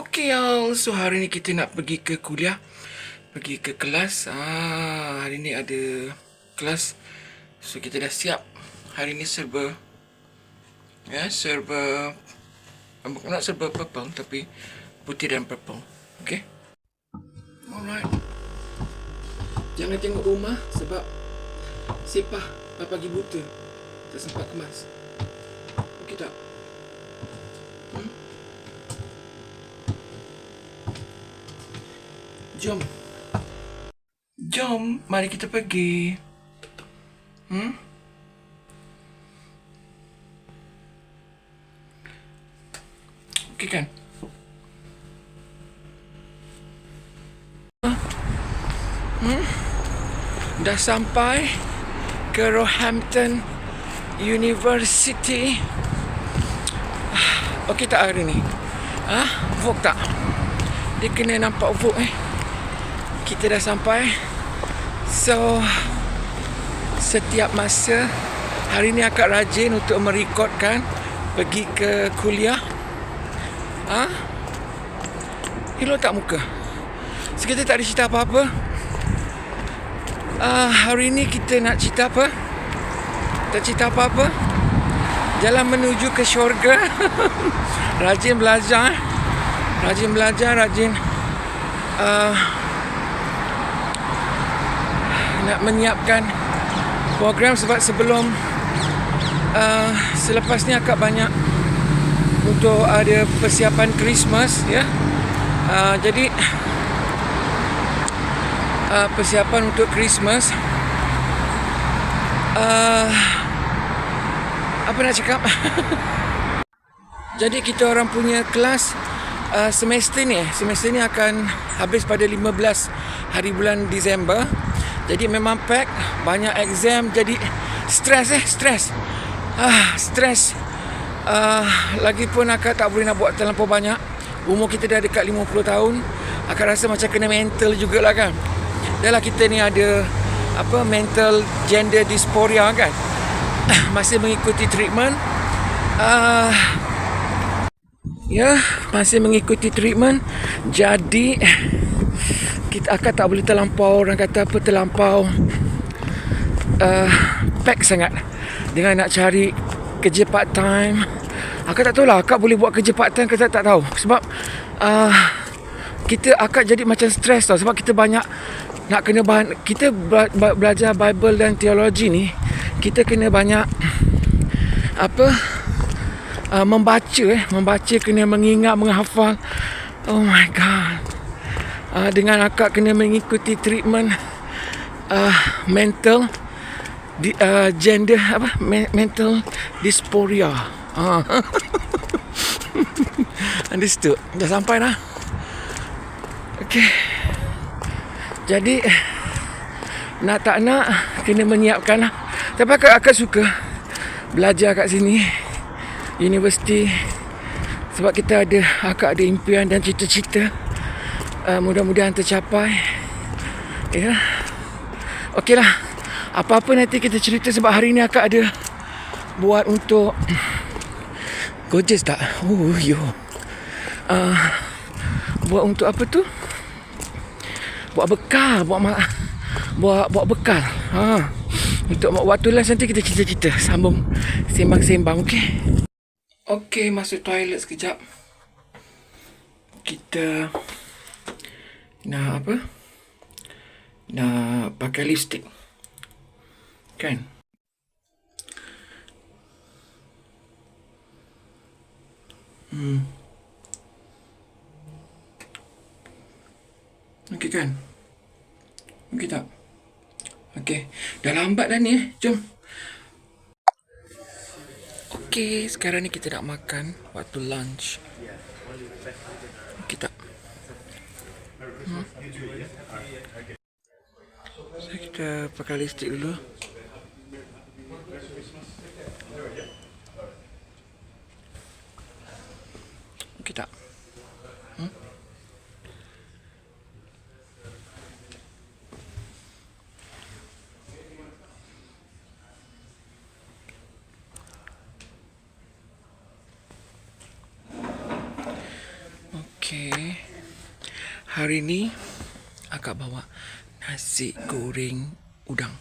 Okey. So, hari ni kita nak pergi ke kuliah. Pergi ke kelas. Ah, hari ni ada kelas. So, kita dah siap. Hari ni serba... Ya, serba... Bukan nak serba purple, tapi putih dan purple. Okey? Alright. Jangan tengok rumah sebab sepah pagi buta. Tak sempat kemas. Okey tak? Hmm? Jom. Jom, mari kita pergi. Hmm? Okey kan? Hmm? Dah sampai ke Roehampton University. Okey tak hari ni? Ah, Vok tak? Dia kena nampak Vok eh. Kita dah sampai. So, setiap masa hari ni akak rajin untuk merekodkan pergi ke kuliah. Ah? Hello tak muka? Sekitar tak ada cerita apa-apa. Ah, hari ni kita nak cerita apa? Tak cerita apa-apa? Jalan menuju ke syurga. rajin belajar. eh. Rajin belajar, rajin uh, nak menyiapkan program sebab sebelum uh, selepas ni akak banyak untuk ada persiapan Christmas ya. Uh, jadi uh, persiapan untuk Christmas uh, apa nak cakap? Jadi kita orang punya kelas uh, semester ni, semester ni akan habis pada 15 hari bulan Disember. Jadi memang pack, banyak exam jadi stres eh, stres. Ah, stres. Uh, lagipun akak tak boleh nak buat terlampau banyak. Umur kita dah dekat 50 tahun. Akak rasa macam kena mental jugalah kan. Dah lah kita ni ada apa mental gender dysphoria kan. Masih mengikuti treatment. Uh, Ya, masih mengikuti treatment. Jadi kita akan tak boleh terlampau orang kata apa terlampau uh, pack sangat dengan nak cari kerja part time. Akak tak tahu lah akak boleh buat kerja part time ke tak, tak tahu. Sebab uh, kita akak jadi macam stres tau sebab kita banyak nak kena bahan kita bela- bela- belajar Bible dan teologi ni kita kena banyak apa uh, membaca eh. Membaca kena mengingat menghafal. Oh my god. Uh, dengan akak kena mengikuti treatment uh, mental di, uh, gender apa? Me- mental dysphoria. Uh. understood. Dah sampai dah? Okey jadi nak tak nak kena menyiapkan lah. Tapi akak, akak suka belajar kat sini universiti sebab kita ada akak ada impian dan cita-cita uh, mudah-mudahan tercapai. Ya. Okeylah apa-apa nanti kita cerita sebab hari ni akak ada buat untuk gorgeous tak? Oh yo. Uh, buat untuk apa tu? Buat bekal buat mak buat buat bekal. Ha. Untuk waktu last nanti kita cerita-cerita. Sambung sembang-sembang okey Okey, masuk toilet sekejap. Kita nak apa? Nak pakai lipstick. Kan? Hmm. Okey kan? Okey tak? Okey. Dah lambat dah ni eh. Jom. Okey, sekarang ni kita nak makan waktu lunch. Tak? Hmm? So, kita pakai lipstick dulu. Tak? Hmm? Okey. Hari ni akak bawa nasi goreng udang.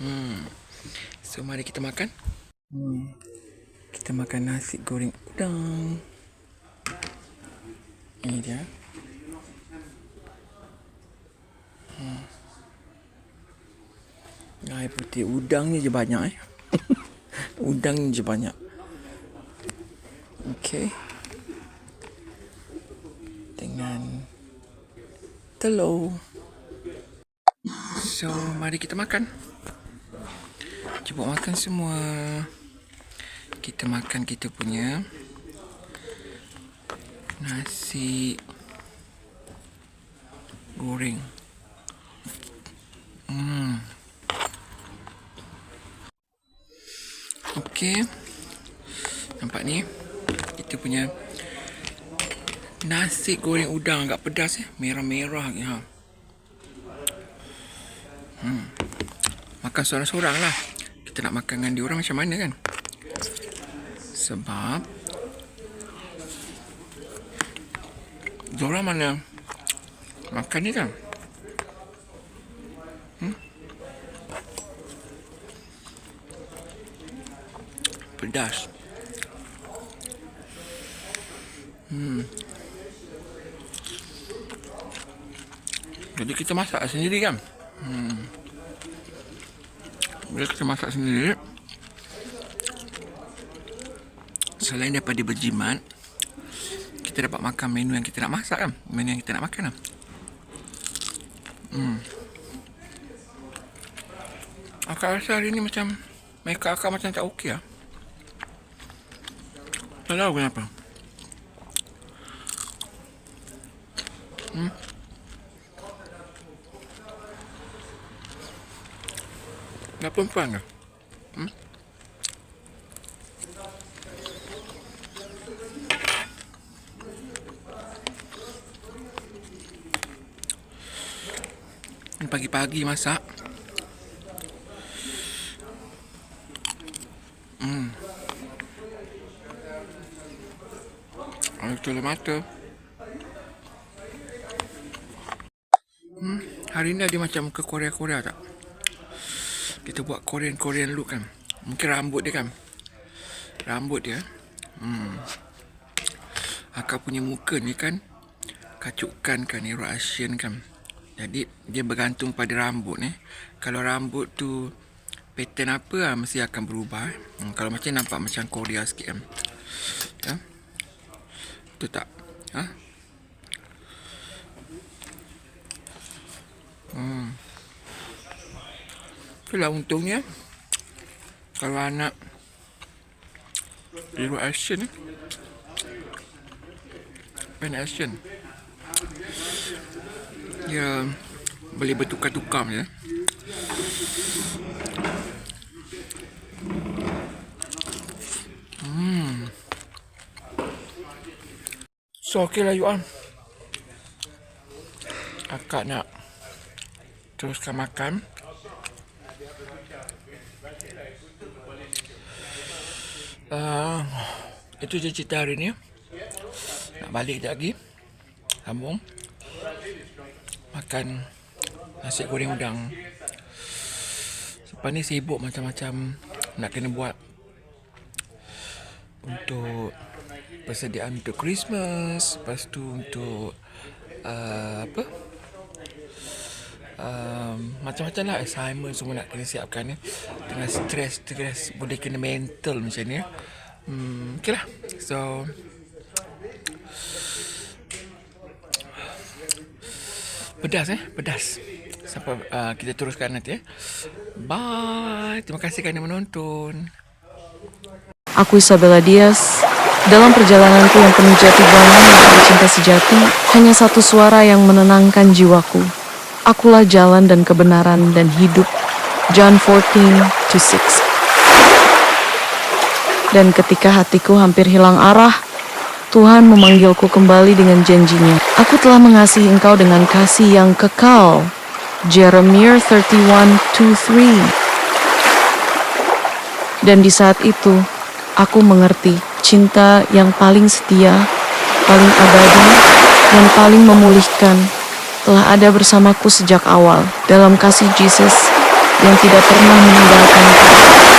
Hmm. So mari kita makan. Hmm. Kita makan nasi goreng udang. Ini dia. Hmm. Air putih udang ni je banyak eh. udang je banyak. Okey. Dengan telur. So, mari kita makan. Cuba makan semua. Kita makan kita punya nasi goreng. Hmm. Okey. Nampak ni? Kita punya nasi goreng udang agak pedas eh. Merah-merah lagi ha. Hmm. Makan seorang-seorang lah. Kita nak makan dengan diorang macam mana kan? Sebab diorang mana makan ni kan? Hmm? Pedas. Hmm. Jadi kita masak sendiri kan? Hmm. Bila kita masak sendiri, selain daripada berjimat, kita dapat makan menu yang kita nak masak kan? Menu yang kita nak makan kan? Hmm. Akak rasa hari ni macam make akak macam tak okey lah. Tak tahu kenapa. Hmm. Perempuan ke? Hmm? Pagi-pagi masak. Hmm. Air telur mata. Hmm. Hari ni ada macam ke Korea-Korea tak? Kita buat Korean-Korean look kan. Mungkin rambut dia kan. Rambut dia. Hmm. Akak punya muka ni kan. Kacukan kan. Euro Asian kan. Jadi dia bergantung pada rambut ni. Kalau rambut tu pattern apa lah, mesti akan berubah. Hmm, kalau macam nampak macam Korea sikit kan. Ya. Tu tak? Ha? Hmm. Itulah untungnya. Kalau anak hero action ni. Pen action. Dia boleh bertukar-tukar je hmm. So okey lah you all. Akak nak teruskan makan Uh, itu je cerita hari ni. Nak balik sekejap lagi. Sambung. Makan nasi goreng udang. Lepas ni sibuk macam-macam nak kena buat untuk persediaan untuk Christmas. Lepas tu untuk uh, apa? Um, macam-macam lah assignment semua nak kena siapkan ni. Dengan stres stres boleh kena mental macam ni. Ya. hmm, ok lah. So pedas eh pedas. Sampai uh, kita teruskan nanti ya bye. Terima kasih kerana menonton. Aku Isabella Diaz. Dalam perjalananku yang penuh jati bangun mencari cinta sejati, hanya satu suara yang menenangkan jiwaku. Akulah jalan dan kebenaran dan hidup. John 14 to 6. Dan ketika hatiku hampir hilang arah, Tuhan memanggilku kembali dengan janjinya. Aku telah mengasihi engkau dengan kasih yang kekal. Jeremiah 31 to 3. Dan di saat itu, aku mengerti cinta yang paling setia, paling abadi, yang paling memulihkan telah ada bersamaku sejak awal dalam kasih Jesus yang tidak pernah meninggalkanku.